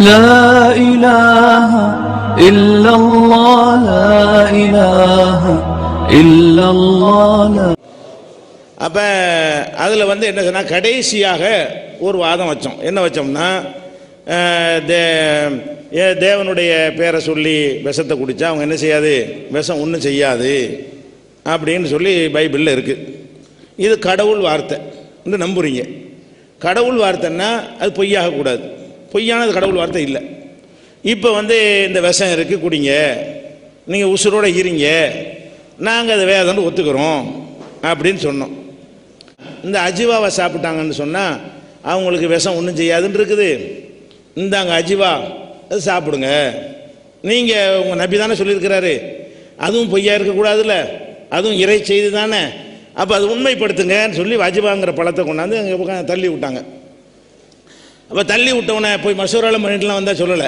لا إله إلا الله لا إله إلا الله لا அப்போ அதில் வந்து என்ன சொன்னால் கடைசியாக ஒரு வாதம் வச்சோம் என்ன வச்சோம்னா அஹ், தே ஏ தேவனுடைய பேரை சொல்லி விஷத்தை குடித்தா அவங்க என்ன செய்யாது விஷம் ஒன்றும் செய்யாது அப்படின்னு சொல்லி பைபிளில் இருக்குது இது கடவுள் வார்த்தை என்று நம்புறீங்க கடவுள் வார்த்தைன்னா அது பொய்யாகக்கூடாது பொய்யானது கடவுள் வார்த்தை இல்லை. இப்போ வந்து இந்த விஷம் இருக்குது குடிங்க. நீங்கள் உசுரோட இருங்க. நாங்கள் அதை வேதம்னு ஒத்துக்கிறோம் அப்படின்னு சொன்னோம். இந்த அஜிவாவை சாப்பிட்டாங்கன்னு சொன்னால் அவங்களுக்கு விஷம் ஒன்றும் செய்யாதுன்னு இருக்குது. இந்தாங்க அஜிவா அது சாப்பிடுங்க. நீங்கள் உங்கள் நபி தானே சொல்லியிருக்கிறாரு. அதுவும் பொய்யா இருக்கக்கூடாதுல்ல. அதுவும் இறை செய்தி தானே. அப்போ அது உண்மைப்படுத்துங்கன்னு சொல்லி அஜிவாங்கிற பழத்தை கொண்டாந்து அங்கே பக்கம் தள்ளி விட்டாங்க. அப்போ தள்ளி விட்டவனை போய் மசூராலாம் பண்ணிட்டுலாம் வந்தால் சொல்லலை.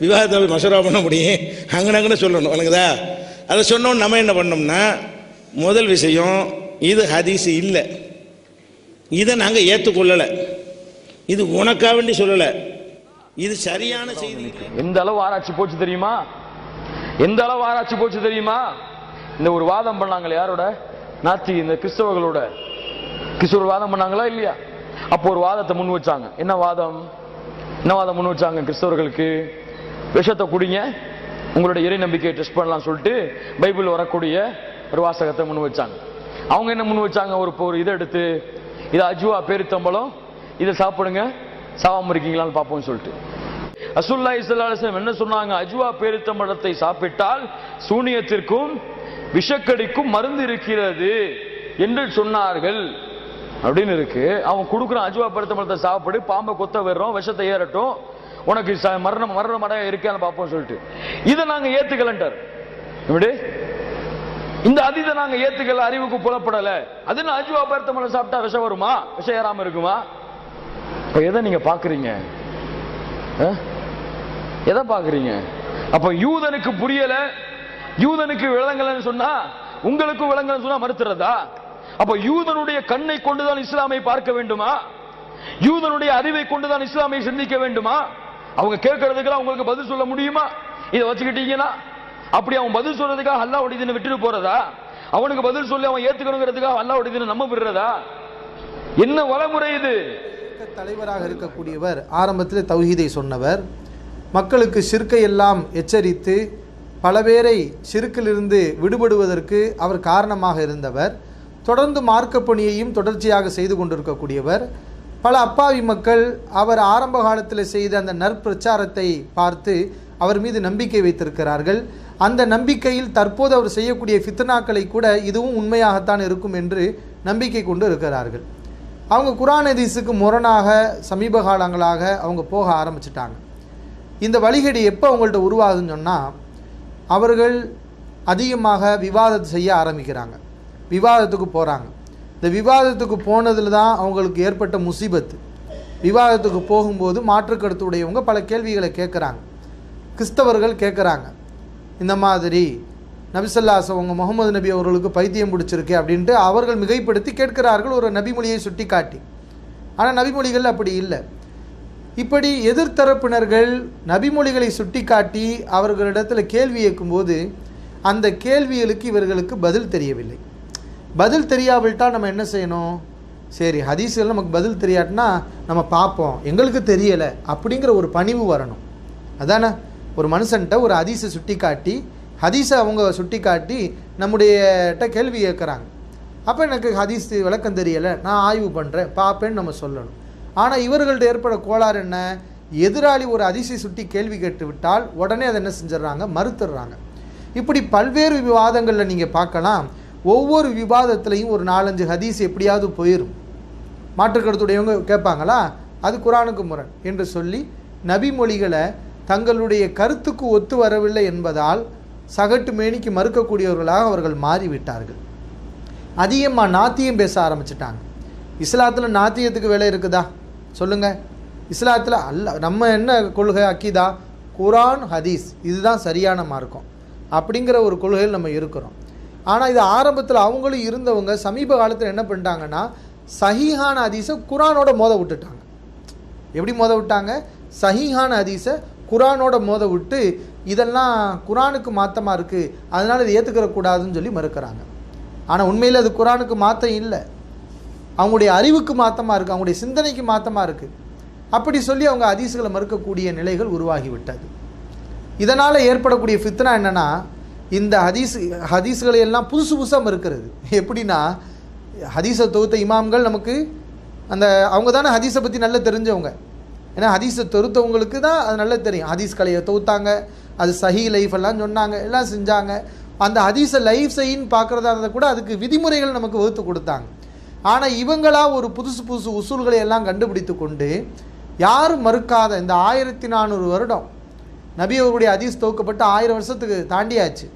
விவாதத்தை போய் மசூரா பண்ண முடியும். அங்கனங்கன்னு சொல்லணும். வணங்குதா? அதை சொன்னோன்னு நம்ம என்ன பண்ணோம்னா முதல் விஷயம் இது ஹதீஸ் இல்லை. இதை நாங்கள் ஏற்றுக்கொள்ளலை இது உனக்காக வேண்டி சொல்லலை. இது சரியான செய்தி. எந்த அளவு ஆராய்ச்சி போச்சு தெரியுமா? எந்த அளவு ஆராய்ச்சி போச்சு தெரியுமா? இந்த ஒரு வாதம் பண்ணாங்களே யாரோட? நாத்தி இந்த கிறிஸ்தவர்களோட. கிறிஸ்தவர் வாதம் பண்ணாங்களா இல்லையா? அப்போ ஒரு வாதத்தை முன் வச்சாங்க. என்ன வாதம்? என்ன வாதம் முன் வச்சாங்க கிறிஸ்தவர்களுக்கு? விஷத்தை குடிங்க உங்களுடைய இறை நம்பிக்கையை டெஸ்ட் பண்ணலாம் சொல்லிட்டு பைபிள் வரக்கூடிய ஒரு வாசகத்தை முன் வச்சாங்க. அவங்க என்ன முன் வச்சாங்க? ஒரு ஒரு இதை எடுத்து இது அஜுவா பேரித்தம்பளம் இதை சாப்பிடுங்க சாவாம இருக்கீங்களான்னு பார்ப்போம்னு சொல்லிட்டு. அசுல்லா இஸ்லாம் என்ன சொன்னாங்க? அஜுவா பேரித்தம்பழத்தை சாப்பிட்டால் சூனியத்திற்கும் விஷக்கடிக்கும் மருந்து இருக்கிறது என்று சொன்னார்கள். அப்படின்னு இருக்கு. அவன் கொடுக்குறான் அஜுவா பேரித்தம்பழத்தை சாப்பிடு பாம்பை கொத்த வர்றோம் விஷத்தை ஏறட்டும். உனக்கு மரணம் மரண மடையா இருக்கான்னு பார்ப்போம் சொல்லிட்டு. இதை நாங்க ஏத்துக்கலன்ட்டார் இப்படி இந்த அதிதை நாங்க ஏத்துக்கல அறிவுக்கு புலப்படல. அது நான் அஜுவா பேரித்தம்பழம் சாப்பிட்டா விஷம் வருமா? விஷம் ஏறாம இருக்குமா? இப்ப எதை நீங்க பாக்குறீங்க எதை பாக்குறீங்க அப்ப யூதனுக்கு புரியல. யூதனுக்கு விளங்கலன்னு சொன்னா உங்களுக்கும் விளங்கலன்னு சொன்னா மறுத்துறதா? அப்ப யூதனுடைய கண்ணை கொண்டுதான் இஸ்லாமை பார்க்க வேண்டுமா? யூதனுடைய அறிவை கொண்டுதான் இஸ்லாமை சிந்திக்க வேண்டுமா? அவங்க கேட்கறதுக்கெல்லாம் உங்களுக்கு பதில் சொல்ல முடியுமா? இதை வச்சுக்கிட்டீங்கன்னா அப்படி அவன் பதில் சொல்றதுக்காக அல்லா இதுன்னு விட்டுட்டு போறதா? அவனுக்கு பதில் சொல்லி அவன் ஏத்துக்கணுங்கிறதுக்காக அல்லாஹ் இதுன்னு நம்ப விடுறதா? என்ன வளமுறை இது? தலைவராக இருக்கக்கூடியவர் ஆரம்பத்தில் தௌஹீதை சொன்னவர் மக்களுக்கு ஷிர்க்கை எல்லாம் எச்சரித்து பல பேரை சிறுக்கிலிருந்து விடுபடுவதற்கு அவர் காரணமாக இருந்தவர். தொடர்ந்து மார்க்கப்பணியையும் தொடர்ச்சியாக செய்து கொண்டிருக்கக்கூடியவர். பல அப்பாவி மக்கள் அவர் ஆரம்ப காலத்தில் செய்த அந்த நற்பிரச்சாரத்தை பார்த்து அவர் மீது நம்பிக்கை வைத்திருக்கிறார்கள். அந்த நம்பிக்கையில் தற்போது அவர் செய்யக்கூடிய ஃபித்னாக்களை கூட இதுவும் உண்மையாகத்தான் இருக்கும் என்று நம்பிக்கை கொண்டு இருக்கிறார்கள். அவங்க குரான் ஹதீஸுக்கு முரணாக சமீப காலங்களாக அவங்க போக ஆரம்பிச்சிட்டாங்க. இந்த வழிகேடு எப்போ அவங்கள்ட்ட உருவாகுதுன்னு சொன்னால் அவர்கள் அதிகமாக விவாதத்தை செய்ய ஆரம்பிக்கிறாங்க. விவாதத்துக்கு போகிறாங்க இந்த விவாதத்துக்கு போனதில் தான் அவங்களுக்கு ஏற்பட்ட முசீபத்து. விவாதத்துக்கு போகும்போது மாற்றுக்கருத்துடையவங்க பல கேள்விகளை கேட்குறாங்க கிறிஸ்தவர்கள் கேட்குறாங்க இந்த மாதிரி நபிசல்லாஸ் அவங்க முகமது நபி அவர்களுக்கு பைத்தியம் பிடிச்சிருக்கு அப்படின்ட்டு அவர்கள் மிகைப்படுத்தி கேட்கிறார்கள் ஒரு நபிமொழியை சுட்டி காட்டி ஆனால் நபிமொழிகள் அப்படி இல்லை. இப்படி எதிர்த்தரப்பினர்கள் நபிமொழிகளை சுட்டி காட்டி அவர்களிடத்தில் கேள்வி கேட்கும்போது அந்த கேள்விகளுக்கு இவர்களுக்கு பதில் தெரியவில்லை. பதில் தெரியாவிட்டால் நம்ம என்ன செய்யணும்? சரி ஹதீஸில் நமக்கு பதில் தெரியாட்டினா நம்ம பார்ப்போம். எங்களுக்கு தெரியலை அப்படிங்கிற ஒரு பணிவு வரணும். அதானே? ஒரு மனுஷன்ட்ட ஒரு ஹதீஸை சுட்டி காட்டி ஹதீஸை அவங்க சுட்டி காட்டி நம்முடையட்ட கேள்வி கேட்குறாங்க. அப்போ எனக்கு ஹதீஸ் விளக்கம் தெரியலை. நான் ஆய்வு பண்ணுறேன் பார்ப்பேன்னு நம்ம சொல்லணும். ஆனால் இவர்கள்ட்ட ஏற்பட கோளாறு என்ன? எதிராளி ஒரு அதிசை சுட்டி கேள்வி கேட்டு விட்டால் உடனே அதை என்ன செஞ்சிடறாங்க? மறுத்துடுறாங்க. இப்படி பல்வேறு விவாதங்களில் நீங்கள் பார்க்கலாம். ஒவ்வொரு விவாதத்துலேயும் ஒரு நாலஞ்சு ஹதீஸ் எப்படியாவது போயிடும் மாற்றுக்கருத்துடையவங்க கேட்பாங்களா? அது குரானுக்கு முரண் என்று சொல்லி நபி மொழிகளை தங்களுடைய கருத்துக்கு ஒத்து வரவில்லை என்பதால் சகட்டு மேனிக்கு மறுக்கக்கூடியவர்களாக அவர்கள் மாறிவிட்டார்கள். அதிகமாக நாத்தியம் பேச ஆரம்பிச்சிட்டாங்க. இஸ்லாத்தில் நாத்தியத்துக்கு வேலை இருக்குதா? சொல்லுங்கள் இஸ்லாத்தில் அல்ல நம்ம என்ன கொள்கை அக்கிதா? குரான் ஹதீஸ் இதுதான் சரியான மார்க்கம். அப்படிங்கிற ஒரு கொள்கையில் நம்ம இருக்கிறோம். ஆனால் இது ஆரம்பத்தில் அவங்களும் இருந்தவங்க சமீப காலத்தில் என்ன பண்ணிட்டாங்கன்னா சஹிஹான ஹதீஸை குரானோட மோத விட்டுட்டாங்க. எப்படி மோத விட்டாங்க? சஹிஹான ஹதீஸை குரானோட மோத விட்டு இதெல்லாம் குரானுக்கு மாத்தமாக இருக்குது அதனால் இதை ஏற்றுக்கிற கூடாதுன்னு சொல்லி மறுக்கிறாங்க. ஆனால் உண்மையில் அது குரானுக்கு மாற்றம் இல்லை. அவங்களுடைய அறிவுக்கு மாற்றமாக இருக்குது அவங்களுடைய சிந்தனைக்கு மாற்றமாக இருக்குது அப்படி சொல்லி அவங்க அதிசுகளை மறுக்கக்கூடிய நிலைகள் உருவாகிவிட்டது. இதனால் ஏற்படக்கூடிய ஃபித்னா என்னென்னா இந்த ஹதீஸ் ஹதீஸ்களை எல்லாம் புதுசு புதுசாக மறுக்கிறது. எப்படின்னா ஹதீஸை தொகுத்த இமாம்கள் நமக்கு அந்த அவங்க தானே ஹதீஸை பற்றி நல்லா தெரிஞ்சவங்க. ஏன்னா ஹதீஸை தொகுத்தவங்களுக்கு தான் அது நல்லா தெரியும். ஹதீஸ் கலையை தொகுத்தாங்க அது சஹி லைஃப் எல்லாம் சொன்னாங்க எல்லாம் செஞ்சாங்க. அந்த ஹதீஸை லைஃப் செய்யின்னு பார்க்குறதா இருந்தால் கூட அதுக்கு விதிமுறைகள் நமக்கு வகுத்து கொடுத்தாங்க. ஆனால் இவங்களா ஒரு புதுசு புதுசு உசூல்களை எல்லாம் கண்டுபிடித்து கொண்டு யாரும் மறுக்காத இந்த ஆயிரத்தி நானூறு வருடம் நபி அவருடைய ஹதீஸ் தொகுக்கப்பட்டு ஆயிரம் வருஷத்துக்கு தாண்டியாச்சு.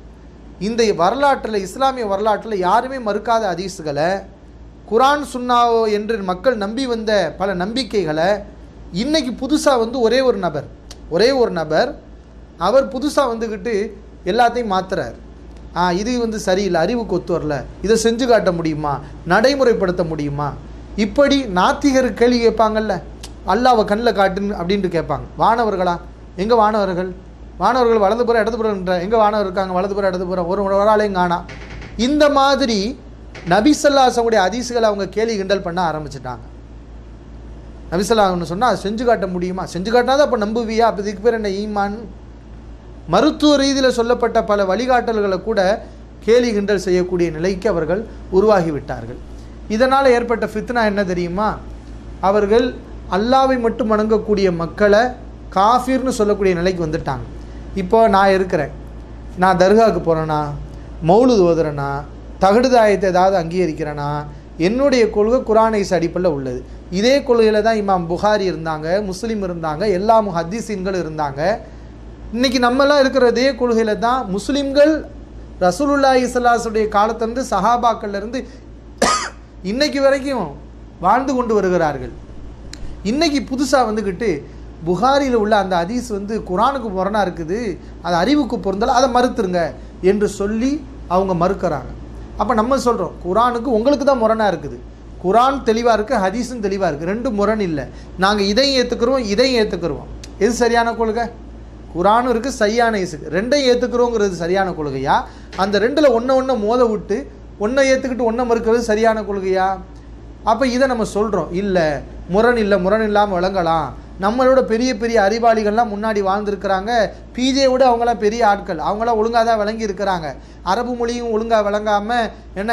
இந்த வரலாற்றில் இஸ்லாமிய வரலாற்றில் யாருமே மறுக்காத அதிசுகளை குரான் சுன்னாவோ என்று மக்கள் நம்பி வந்த பல நம்பிக்கைகளை இன்றைக்கி புதுசாக வந்து ஒரே ஒரு நபர் ஒரே ஒரு நபர் அவர் புதுசாக வந்துக்கிட்டு எல்லாத்தையும் மாற்றுறார் ஆ இது வந்து சரியில்லை அறிவு கொத்து வரல. இதை செஞ்சு காட்ட முடியுமா? நடைமுறைப்படுத்த முடியுமா? இப்படி நாத்திகர் கேள்வி கேட்பாங்கல்ல அல்லாவை கண்ணில் காட்டுன்னு அப்படின்ட்டு கேட்பாங்க. வானவர்களா? எங்கே வானவர்கள்? வானவர்கள் வலது புறம் இடது புறம் எங்கே வானவர் இருக்காங்க? வலது புறம் இடது புறம் ஒரு ஒரு ஆளையும் காணா. இந்த மாதிரி நபிசல்லாசனுடைய அதிசுகளை அவங்க கேலி கிண்டல் பண்ண ஆரம்பிச்சிட்டாங்க. நபிசல்லான்னு சொன்னால் செஞ்சு காட்ட முடியுமா? செஞ்சு காட்டினாதான் அப்போ நம்புவியா? அப்போ இதுக்கு பேர் என்ன? ஈமான். மருத்துவ ரீதியில் சொல்லப்பட்ட பல வழிகாட்டல்களை கூட கேலி கிண்டல் செய்யக்கூடிய நிலைக்கு அவர்கள் உருவாகிவிட்டார்கள். இதனால் ஏற்பட்ட ஃபித்னா என்ன தெரியுமா? அவர்கள் அல்லாவை மட்டும் வணங்கக்கூடிய மக்களை காஃபிர்னு சொல்லக்கூடிய நிலைக்கு வந்துட்டாங்க. இப்போ நான் இருக்கிறேன். நான் தர்காவுக்கு போகிறேன்னா மௌலுது ஓதுறேன்னா தகடுதாயத்தை ஏதாவது அங்கீகரிக்கிறேன்னா என்னுடைய கொள்கை குரானைஸ் அடிப்படையில் உள்ளது. இதே கொள்கையில் தான் இமாம் புகாரி இருந்தாங்க முஸ்லீம் இருந்தாங்க எல்லா ஹதீஸீன்கள் இருந்தாங்க. இன்னைக்கு நம்மலாம் இருக்கிற இதே கொள்கையில் தான் முஸ்லீம்கள் ரசூலுல்லா இஸ்லாசுடைய காலத்திலிருந்து சஹாபாக்கள்லேருந்து இன்னைக்கு வரைக்கும் வாழ்ந்து கொண்டு வருகிறார்கள். இன்றைக்கி புதுசாக வந்துக்கிட்டு புகாரியில் உள்ள அந்த ஹதீஸ் வந்து குரானுக்கு முரணாக இருக்குது அது அறிவுக்கு பொருந்தல அதை மறுத்துருங்க என்று சொல்லி அவங்க மறுக்கிறாங்க. அப்போ நம்ம சொல்கிறோம் குரானுக்கு உங்களுக்கு தான் முரணாக இருக்குது. குரான் தெளிவாக இருக்குது ஹதீஸும் தெளிவாக இருக்குது ரெண்டும் முரண் இல்லை. நாங்கள் இதையும் ஏற்றுக்கிறோம் இதையும் ஏற்றுக்கிறோம் எது சரியான கொள்கை? குரானும் இருக்குது சரியான இசுக்கு ரெண்டையும் ஏற்றுக்கிறோங்கிறது சரியான கொள்கையா? அந்த ரெண்டில் ஒன்றை ஒன்றை மோத விட்டு ஒன்றை ஏற்றுக்கிட்டு ஒன்றை மறுக்கிறது சரியான கொள்கையா? அப்போ இதை நம்ம சொல்கிறோம் இல்லை முரண் இல்லை முரண் இல்லாமல் விளங்கலாம். நம்மளோட பெரிய பெரிய அறிவாளிகள்லாம் முன்னாடி வாழ்ந்துருக்கிறாங்க. பிஜே விட அவங்களாம் பெரிய ஆட்கள். அவங்களாம் ஒழுங்காக தான் விளங்கி இருக்கிறாங்க. அரபு மொழியும் ஒழுங்காக விளங்காமல் என்ன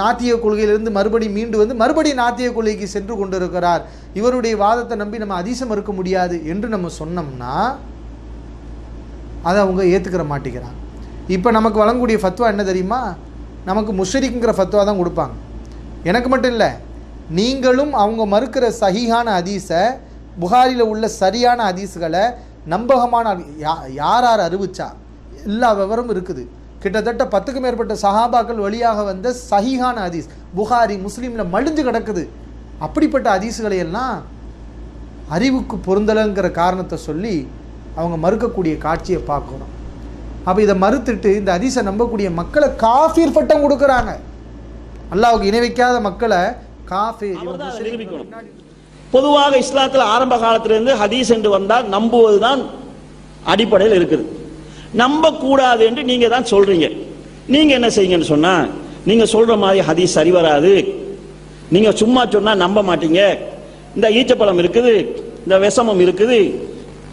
நாத்திய கொள்கையிலிருந்து மறுபடி மீண்டு வந்து மறுபடியும் நாத்திய கொள்கைக்கு சென்று கொண்டிருக்கிறார். இவருடைய வாதத்தை நம்பி நம்ம அதிசம் மறுக்க முடியாது என்று நம்ம சொன்னோம்னா அதை அவங்க ஏற்றுக்கிற மாட்டேங்கிறாங்க. இப்போ நமக்கு வழங்கக்கூடிய ஃபத்வா என்ன தெரியுமா? நமக்கு முஷரிக்குங்கிற ஃபத்வா தான் கொடுப்பாங்க. எனக்கு மட்டும் இல்லை நீங்களும் அவங்க மறுக்கிற சஹீஹான ஹதீஸை புகாரியில் உள்ள சரியான ஹதீஸ்களை நம்பகமான யார் யார் அறிவிச்சா? எல்லா விவரமும் இருக்குது. கிட்டத்தட்ட பத்துக்கும் மேற்பட்ட சஹாபாக்கள் வழியாக வந்த சஹீஹான ஹதீஸ் புகாரி முஸ்லீமில் மடிஞ்சு கிடக்குது. அப்படிப்பட்ட ஹதீஸ்களை எல்லாம் அறிவுக்கு பொருந்தலைங்கிற காரணத்தை சொல்லி அவங்க மறுக்கக்கூடிய காட்சியை பார்க்கணும். அப்போ இதை மறுத்துட்டு இந்த ஹதீஸை நம்பக்கூடிய மக்களை காஃபீர் பட்டம் கொடுக்குறாங்க. அல்லாஹ்வுக்கு இணை வைக்காத மக்களை காஃபீர் பொதுவாக இஸ்லாத்தில் ஆரம்ப காலத்திலிருந்து ஹதீஸ் என்று வந்தால் நம்புவதுதான் அடிப்படையில் இருக்குது. நம்ப கூடாது என்று நீங்க தான் சொல்றீங்க. நீங்க என்ன செய்யுங்கன்னு சொன்னா நீங்க சொல்ற மாதிரி ஹதீஸ் சரி வராது. நீங்க சும்மா சொன்னா நம்ப மாட்டீங்க. இந்த ஈச்சப்பழம் இருக்குது இந்த விஷமம் இருக்குது.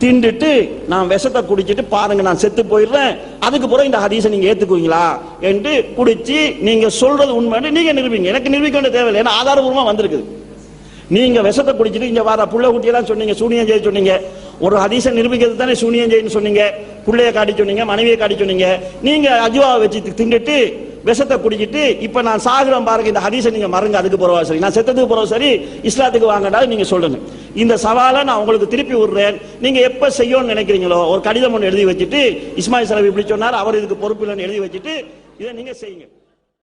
திண்டுட்டு நான் விஷத்தை குடிச்சிட்டு பாருங்க நான் செத்து போயிடுறேன். அதுக்கு பிறகு இந்த ஹதீஸை நீங்க ஏத்துக்குவீங்களா? என்று குடிச்சு நீங்க சொல்றது உண்மைன்னு நீங்க நிரூபிங்க. எனக்கு நிரூபிக்க வேண்டிய தேவையில்லை. ஏன்னா ஆதாரபூர்வமா வந்திருக்குது. நீங்க விஷத்தை குடிச்சிட்டு இங்க வர புள்ள குட்டியெல்லாம் சொன்னீங்க சூனியம் செய்ய சொன்னீங்க. ஒரு ஹதீஸை நிரூபிக்கிறது தானே சூனியம் செய்யன்னு சொன்னீங்க. புள்ளைய காட்டி சொன்னீங்க மனைவியை காட்டி சொன்னீங்க. நீங்க அஜுவாவை வச்சு தி- விஷத்தை குடிச்சிட்டு இப்ப நான் சாகுறேன் பாருங்க இந்த ஹதீசை நீங்க மறங்க அதுக்கு போறவா சரி. நான் செத்ததுக்கு போறவா சரி இஸ்லாத்துக்கு வாங்கடா நீங்க சொல்லுங்க. இந்த சவாலை நான் உங்களுக்கு திருப்பி விடுறேன். நீங்க எப்ப செய்யணும்னு நினைக்கிறீங்களோ ஒரு கடிதம் ஒன்று எழுதி வச்சுட்டு இஸ்மாயில் சலவி இப்படி சொன்னார் அவர் இதுக்கு பொறுப்பு இல்லைன்னு எழுதி வச்சுட்டு இதை நீங்க செய்யுங்க.